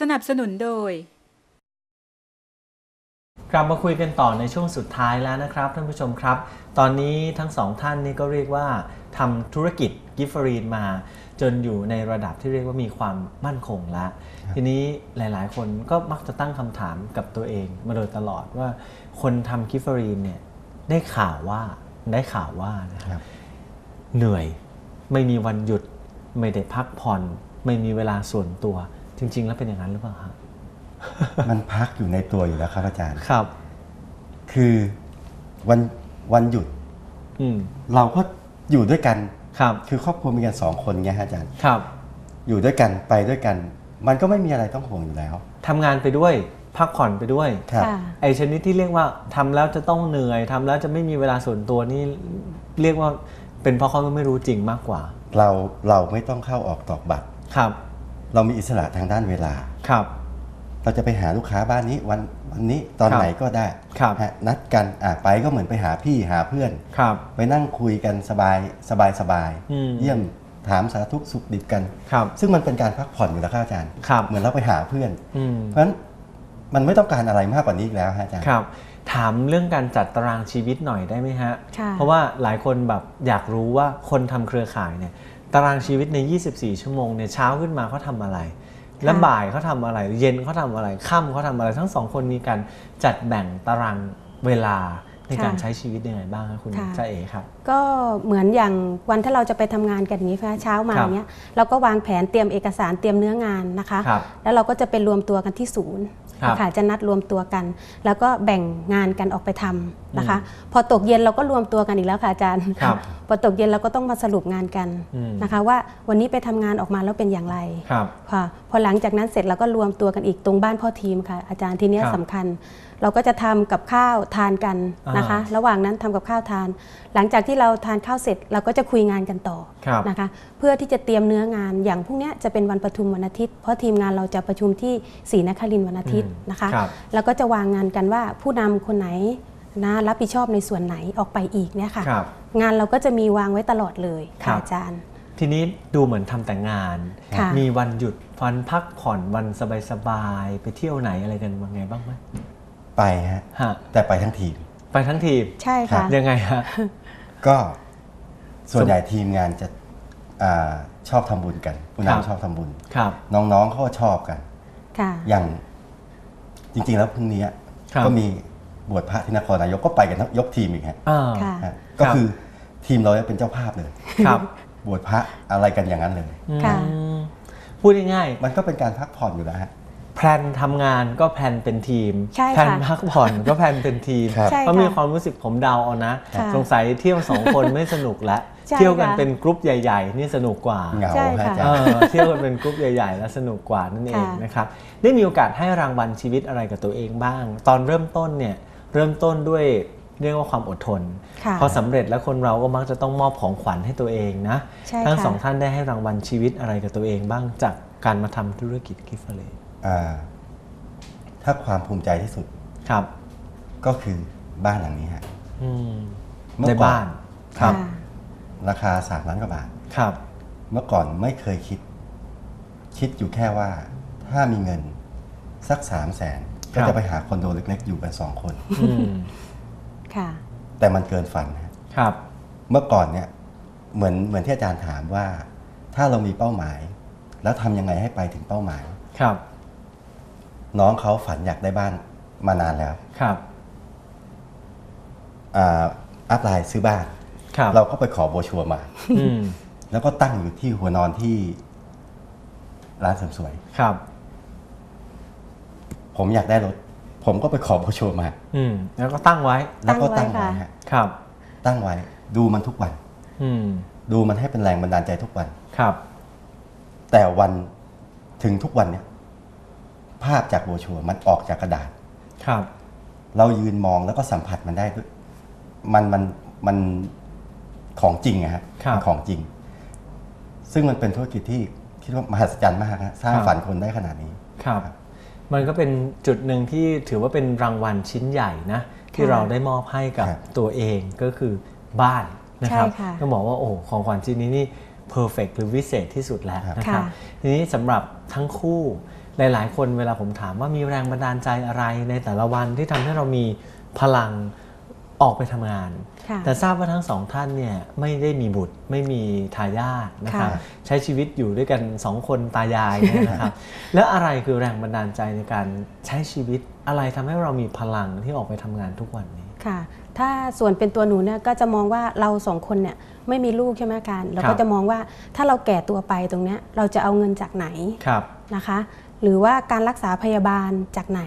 สนับสนุนโดย กลับมาคุยกันต่อในช่วงสุดท้ายแล้วนะครับท่านผู้ชมครับ ตอนนี้ทั้งสองท่านนี่ก็เรียกว่าทำธุรกิจกิฟฟรีนมา จนอยู่ในระดับที่เรียกว่ามีความมั่นคงแล้ว ทีนี้หลาย ๆ คนก็มักจะตั้งคำถามกับตัวเองมาโดยตลอดว่า คนทำกิฟฟรีนเนี่ยได้ข่าวว่าได้ข่าวว่านะคครัรับบเหนื่อยไม่มีวันหยุด ไม่ได้พักผ่อน ไม่มีเวลาส่วนตัว จริง ๆ แล้วเป็นอย่างนั้นหรือเปล่าฮะมันพักอยู่ในตัวอยู่แล้วครับอาจารย์ ครับ คือวันวันหยุด อืมเราก็อยู่ด้วยกัน ครับ คือครอบครัวมีกันสองคนไงฮะอาจารย์ ครับ อยู่ด้วยกันไปด้วยกัน มันก็ไม่มีอะไรต้องห่วงอยู่แล้ว ทำงานไปด้วย พักผ่อนไปด้วย ครับ ค่ะ ไอชนิดที่เรียกว่าทำแล้วจะต้องเหนื่อยทำแล้วจะไม่มีเวลาส่วนตัวนี่เรียกว่าเป็นเพราะเขาไม่รู้จริงมากกว่า เราเราไม่ต้องเข้าออกตอกบัตร ครับ เรามีอิสระทางด้านเวลา ครับ เราจะไปหาลูกค้าบ้านนี้วันวันนี้ตอนครับไหนก็ได้ครับฮะนัดกันอะไปก็เหมือนไปหาพี่หาเพื่อน ครับไปนั่งคุยกันสบายสบายสบายอืม เยี่ยมถามสารทุกข์สุขดิบกัน ครับ ซึ่งมันเป็นการพักผ่อนอยู่แล้วครับอาจารย์ ครับ เหมือนเราไปหาเพื่อน อืม เพราะฉะนั้นมันไม่ต้องการอะไรมากกว่านี้อีกแล้วฮะอาจารย์ ครับ ถามเรื่องการจัดตารางชีวิตหน่อยได้ไหมฮะ ค่ะ เพราะว่าหลายคนแบบอยากรู้ว่าคนทำเครือข่ายเนี่ย ตารางชีวิตใน 24 ชั่วโมงเนี่ยเช้าขึ้นมาเขาทำอะไร และบ่ายเขาทำอะไร เย็นเขาทำอะไรค่ำเขาทำอะไร ทั้งสองคนมีการจัดแบ่งตารางเวลาในการค่ะใช้ชีวิตยังไงบ้างครับคุณค่ะจ้าเอ๋ครับ ก็เหมือนอย่างวันที่เราจะไปทำงานกันอย่างนี้ค่ะเช้ามาครับเนี้ยเราก็วางแผนเตรียมเอกสารเตรียมเนื้องานนะคะครับแล้วเราก็จะไปรวมตัวกันที่ศูนย์ ครับค่ะจะนัดรวมตัวกัน แล้วก็แบ่งงานกันออกไปทำนะคะ พอตกเย็นเราก็รวมตัวกันอีกแล้วค่ะอาจารย์ครับพอตกเย็นเราก็ต้องมาสรุปงานกันอืมนะคะ ว่าวันนี้ไปทำงานออกมาแล้วเป็นอย่างไรครับค่ะพอหลังจากนั้นเสร็จเราก็รวมตัวกันอีกตรงบ้านพ่อทีมค่ะ อาจารย์ทีเนี้ยครับสำคัญ เราก็จะทำกับข้าวทานกันนะคะอ่าระหว่างนั้นทำกับข้าวทาน หลังจากที่เราทานข้าวเสร็จเราก็จะคุยงานกันต่อครับนะคะ เพื่อที่จะเตรียมเนื้องานอย่างพรุ่งเนี้ยจะเป็นวันประชุมวันอาทิตย์ เพราะทีมงานเราจะประชุมที่ศรีนครินทร์วันอาทิตย์อืมนะคะครับแล้วก็จะวางงานกันว่าผู้นำคนไหนนะรับผิดชอบในส่วนไหนออกไปอีกเนี่ยค่ะครับงานเราก็จะมีวางไว้ตลอดเลยครัค่ะบอาจารย์ ทีนี้ดูเหมือนทำแต่งานค่ะมีวันหยุดวันพักผ่อนวันสบายๆไปเที่ยวไหนอะไรกันบ้างไงบ้างไหม ไปฮะฮะแต่ไปทั้งทีม ไปทั้งทีมใช่ค่ะ ยังไงฮะก็ส่วนใหญ่ทีมงานจะอาชอบทำบุญกันผู้ครับนำชอบทำบุญ ครับน้องๆเขาก็ชอบกัน ค่ะ อย่างจริงๆแล้วพรุ่งนี้ครับก็มีบวชพระที่นครนายกก็ไปกันทั้งยกทีมอีกฮะอ่าค่ะ ฮะก็คือทีมเราเป็นเจ้าภาพเลย ครับบวชพระอะไรกันอย่างนั้นเลยค่ะอืมพูดง่ายมันก็เป็นการพักผ่อนอยู่แล้วฮะๆ แพลนทำงานก็แพลนเป็นทีมใช่ค่ะแพลนพักผ่อนก็แพลนเป็นทีมครับใช่เพราะมีค่ะความรู้สึกผมเดาเอานะ ค่ะสงสัยเที่ยวสองคนไม่สนุกแล้วใช่เที่ยวกันค่ะ เป็นกรุ๊ปใหญ่ ๆ นี่สนุกกว่า เหงาใช่ฮะค่ะอาจาเอรย์ อเที่ยวกันเป็นกรุ๊ปใหญ่ๆ แล้วสนุกกว่านั่นเองค่ะ นะครับ ได้มีโอกาสให้รางวัลชีวิตอะไรกับตัวเองบ้าง ตอนเริ่มต้นเนี่ยเริ่มต้นด้วยเรียกว่าความอดทน ค่ะ พอสำเร็จแล้วคนเราก็มักจะต้องมอบของขวัญให้ตัวเองนะ ใช่ทั้งค่ะ สองท่านได้ให้รางวัลชีวิตอะไรกับตัวเองบ้างจากการมาทำธุรกิจกิฟต์เลอ่า ถ้าความภูมิใจที่สุดครับ ก็คือบ้านหลังนี้ฮะอืมเมื่ในอก่อนบ้านครับค่ะราคาสามล้านกว่าบาทครับ เมื่อก่อนไม่เคยคิด คิดอยู่แค่ว่า ถ้ามีเงินสักสามแสนครัก็บจะไปหาคอนโดเล็ก ๆ อยู่กันสองคนอืมค่ะ แต่มันเกินฝันฮะครับ เมื่อก่อนเนี่ย เหมือนเหมือนที่อาจารย์ถามว่า ถ้าเรามีเป้าหมาย แล้วทำยังไงให้ไปถึงเป้าหมาย ครับ น้องเขาฝันอยากได้บ้านมานานแล้วครับอ่าอัพไลน์ซื้อบ้าน ครับเราก็ไปขอโบรชัวร์มา อืมแล้วก็ตั้งอยู่ที่หัวนอนที่ร้านเสริมสวย ครับ ผมอยากได้รถ ผมก็ไปขอโบรชัวร์มา อืมแล้วก็ตั้งไว้แล้วก็ตั้ตั้งงไว้ไว้ค่ะ ฮะครับ ตั้งไว้ ดูมันทุกวัน อืมดูมันให้เป็นแรงบันดาลใจทุกวัน ครับ แต่วันถึงทุกวันเนี่ย ภาพจากโบรชัวร์มันออกจากกระดาษ ครับ เรายืนมองแล้วก็สัมผัสมันได้ด้วยมันมันมันของจริงอะฮะครับ มันของจริง ซึ่งมันเป็นธุรกิจที่คิดว่ามหัศจรรย์มากฮะสร้างครับฝันคนได้ขนาดนี้ ครับ มันก็เป็นจุดหนึ่งที่ถือว่าเป็นรางวัลชิ้นใหญ่นะ ที่เราได้มอบให้กับครับ ตัวเองก็คือบ้านนะครับใช่ค่ะต้องบอกว่าโอ้โหของขวัญชิ้นนี้นี่ perfect หรือวิเศษที่สุดแล้วนะครับค่ะ ทีนี้สำหรับทั้งคู่ หลาย ๆ คนเวลาผมถามว่ามีแรงบันดาลใจอะไรในแต่ละวันที่ทำให้เรามีพลังออกไปทำงานค่ะแต่ทราบว่าทั้งสองท่านเนี่ยไม่ได้มีบุตรไม่มีทายาทนะครับค่ะใช้ชีวิตอยู่ด้วยกันสองคนตายายเนี่ยนะครับ แล้วอะไรคือแรงบันดาลใจในการใช้ชีวิตอะไรทำให้เรามีพลังที่ออกไปทำงานทุกวันนี้ค่ะ ถ้าส่วนเป็นตัวหนูเนี่ยก็จะมองว่าเราสองคนเนี่ยไม่มีลูกใช่ไหมการเราครัก็บจะมองว่าถ้าเราแก่ตัวไปตรงเนี้ยเราจะเอาเงินจากไหนครับนะคะ หรือว่าการรักษาพยาบาลจากไหน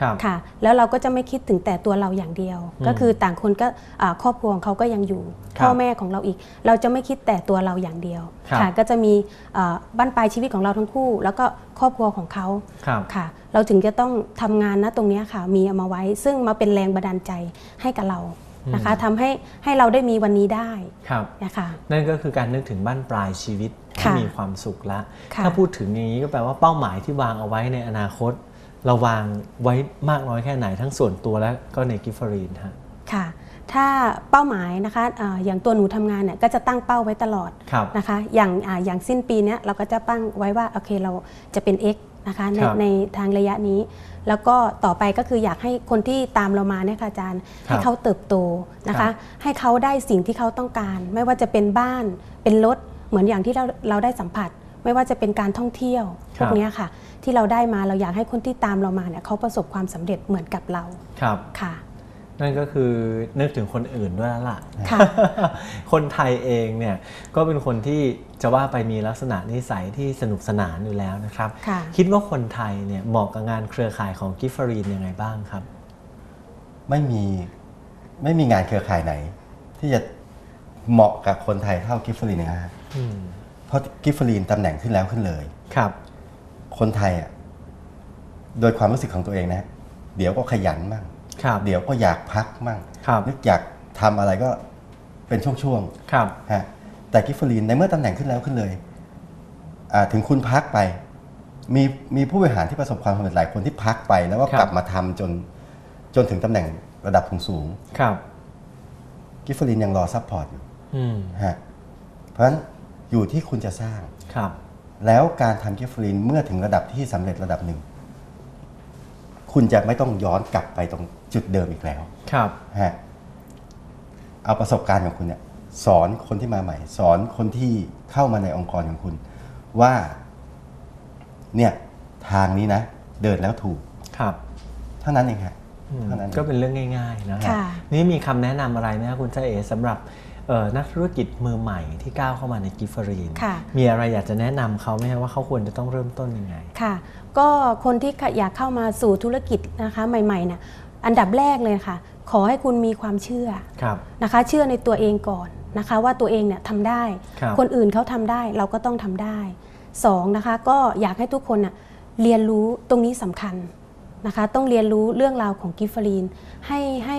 ครับค่ะ แล้วเราก็จะไม่คิดถึงแต่ตัวเราอย่างเดียวอืมก็คือต่างคนก็อ่าครอบครัวของเขาก็ยังอยู่ครับพ่อแม่ของเราอีก เราจะไม่คิดแต่ตัวเราอย่างเดียวครับค่ะ ก็จะมีอ่าบั้นปลายชีวิตของเราทั้งคู่ แล้วก็ครอบครัวของเขาครับค่ะ เราถึงจะต้องทำงานนะตรงเนี้ยค่ะ มีเอามาไว้ ซึ่งมาเป็นแรงบันดาลใจให้กับเรานะคะอืมทำให้ให้เราได้มีวันนี้ได้ครับนะคะนั่นก็คือการนึกถึงบ้านปลายชีวิต ที่ค่ะมีความสุขละค่ะถ้าพูดถึงอย่างนี้ก็แปลว่าเป้าหมายที่วางเอาไว้ในอนาคต เราวางไว้มากน้อยแค่ไหนทั้งส่วนตัวและก็ในกิฟฟรีนฮะค่ะถ้าเป้าหมายนะคะอ่าอย่างตัวหนูทำงานเนี่ยก็จะตั้งเป้าไว้ตลอดครับนะคะอย่างอ่าอย่างสิ้นปีเนี้ยเราก็จะตั้งไว้ว่าโอเคเราจะเป็น X นะคะในครับในทางระยะนี้ แล้วก็ต่อไปก็คืออยากให้คนที่ตามเรามาเนี่ยค่ะอาจารย์ครับให้เขาเติบโตนะครัคะบให้เขาได้สิ่งที่เขาต้องการ ไม่ว่าจะเป็นบ้านเป็นรถ เหมือนอย่างที่เราเราได้สัมผัส ไม่ว่าจะเป็นการท่องเที่ยวพวกเนี้ยค่ะ ที่เราได้มาเราอยากให้คนที่ตามเรามาเนี่ยเขาประสบความสำเร็จเหมือนกับเราครับค่ะ นั่นก็คือนึกถึงคนอื่นด้วยแล้วล่ะค่ะคนไทยเองเนี่ยก็เป็นคนที่จะว่าไปมีลักษณะนิสัยที่สนุกสนานอยู่แล้วนะครับค่ะคิดว่าคนไทยเนี่ยเหมาะกับงานเครือข่ายของกิฟฟรีนยังไงบ้างครับ ไม่มีไม่มีงานเครือข่ายไหน ที่จะ เหมาะกับคนไทยเท่ากิฟฟรีนนะฮะอืมเพราะกิฟฟรีนตำแหน่งขึ้นแล้วขึ้นเลยครับ คนไทยอะโดยความรู้สึกของตัวเองนะ เดี๋ยวก็ขยันมั่งครับเดี๋ยวก็อยากพักมั่งครับนึกอยากทำอะไรก็เป็นช่วงครับๆฮะแต่กิฟฟรีนในเมื่อตำแหน่งขึ้นแล้วขึ้นเลยอ่าถึงคุณพักไป มีมีผู้บริหารที่ประสบความสำเร็จหลายคนที่พักไป แล้วก็ครับกลับมาทำจนจนถึงตำแหน่งระดับสูงครับๆกิฟฟรีนยังรอซัพพอร์ตอยู่อืม ฮะเพราะฉะนั้นอยู่ที่คุณจะสร้าง ครับ แล้วการทำกิฟฟรีนเมื่อถึงระดับที่สำเร็จระดับหนึ่ง คุณจะไม่ต้องย้อนกลับไปตรงจุดเดิมอีกแล้ว ครับฮะเอาประสบการณ์ของคุณเนี่ย สอนคนที่มาใหม่ สอนคนที่เข้ามาในองค์กรของคุณ ว่า เนี่ยทางนี้นะ เดินแล้วถูก ครับ เท่านั้นเองฮะ อืมเท่านั้นก็เป็นเรื่องง่ายๆนะฮะค่ะ นี่มีคำแนะนำอะไรไหมครับคุณเจาเอสำหรับเอ่อ นักธุรกิจมือใหม่ที่ก้าวเข้ามาในกิฟฟรีนค่ะมีอะไรอยากจะแนะนำเขาไหมครับว่าเขาควรจะต้องเริ่มต้นยังไง ค่ะ ก็คนที่อยากเข้ามาสู่ธุรกิจนะคะใหม่ๆเนี่ยอันดับแรกเลยค่ะ ขอให้คุณมีความเชื่อครับนะคะ เชื่อในตัวเองก่อนนะคะ ว่าตัวเองเนี่ยทำได้ครับคนอื่นเขาทำได้เราก็ต้องทำได้สองนะคะก็อยากให้ทุกคนน่ะเรียนรู้ตรงนี้สำคัญนะคะ ต้องเรียนรู้เรื่องราวของกิฟฟรีนให้ให้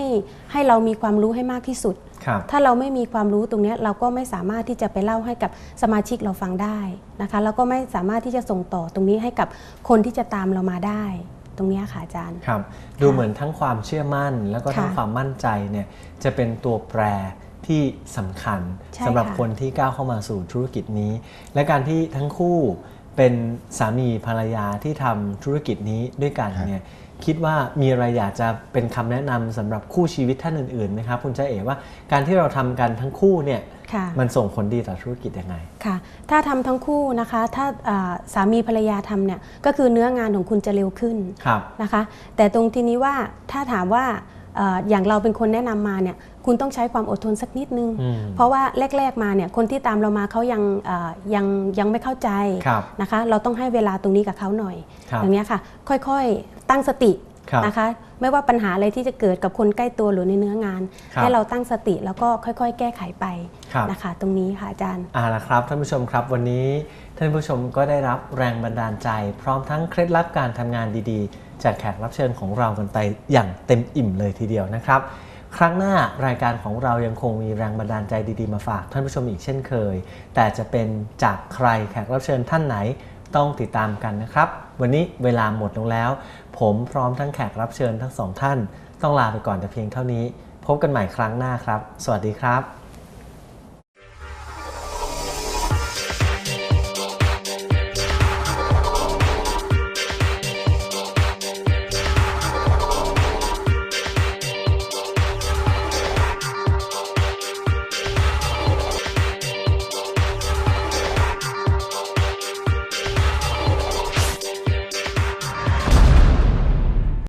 ให้เรามีความรู้ให้มากที่สุดครับ ถ้าเราไม่มีความรู้ตรงเนี้ยเราก็ไม่สามารถที่จะไปเล่าให้กับสมาชิกเราฟังได้นะคะแล้วก็ไม่สามารถที่จะส่งต่อตรงนี้ให้กับคนที่จะตามเรามาได้ตรงเนี้ยค่ะอาจารย์ครับ ดูเหมือนทั้งความเชื่อมั่น แล้วก็ทั้งค่ะความมั่นใจเนี่ยจะเป็นตัวแปรที่สำคัญใช่สำหรับค่ะคนที่ก้าวเข้ามาสู่ธุรกิจนี้ และการที่ทั้งคู่ เป็นสามีภรรยาที่ทำธุรกิจนี้ด้วยกันครับเนี่ยคิดว่ามีอะไรอยากจะเป็นคำแนะนำสำหรับคู่ชีวิตท่านอื่นๆไหมครับคุณเจ้าเอ๋ว่าการที่เราทำกันทั้งคู่เนี่ยค่ะมันส่งผลดีต่อธุรกิจยังไงค่ะ ถ้าทำทั้งคู่นะคะ ถ้าอ่าสามีภรรยาทำเนี่ยก็คือเนื้องานของคุณจะเร็วขึ้นครับนะคะ แต่ตรงทีนี้ว่าถ้าถามว่าเอ่ออย่างเราเป็นคนแนะนำมาเนี่ยคุณต้องใช้ความอดทนสักนิดนึงอืมเพราะว่าแรก ๆมาเนี่ยคนที่ตามเรามาเขายังเอ่อยังยังไม่เข้าใจครับนะคะ เราต้องให้เวลาตรงนี้กับเขาหน่อยครับอย่างเนี้ยค่ะค่อยๆตั้งสติครับนะคะไม่ว่าปัญหาอะไรที่จะเกิดกับคนใกล้ตัวหรือในเนื้องานครับให้เราตั้งสติแล้วก็ค่อยๆ แก้ไขไปครับนะคะ ตรงนี้ค่ะอาจารย์เอาละครับท่านผู้ชมครับวันนี้ท่านผู้ชมก็ได้รับแรงบันดาลใจ พร้อมทั้งเคล็ดลับการทำงานดีๆ จากแขกรับเชิญของเรากันไปอย่างเต็มอิ่มเลยทีเดียวนะครับ ครั้งหน้ารายการของเรายังคงมีแรงบันดาลใจดีๆมาฝากท่านผู้ชมอีกเช่นเคย แต่จะเป็นจากใครแขกรับเชิญท่านไหนต้องติดตามกันนะครับ วันนี้เวลาหมดลงแล้ว ผมพร้อมทั้งแขกรับเชิญทั้งสองท่าน ต้องลาไปก่อนแต่เพียงเท่านี้ พบกันใหม่ครั้งหน้าครับ สวัสดีครับ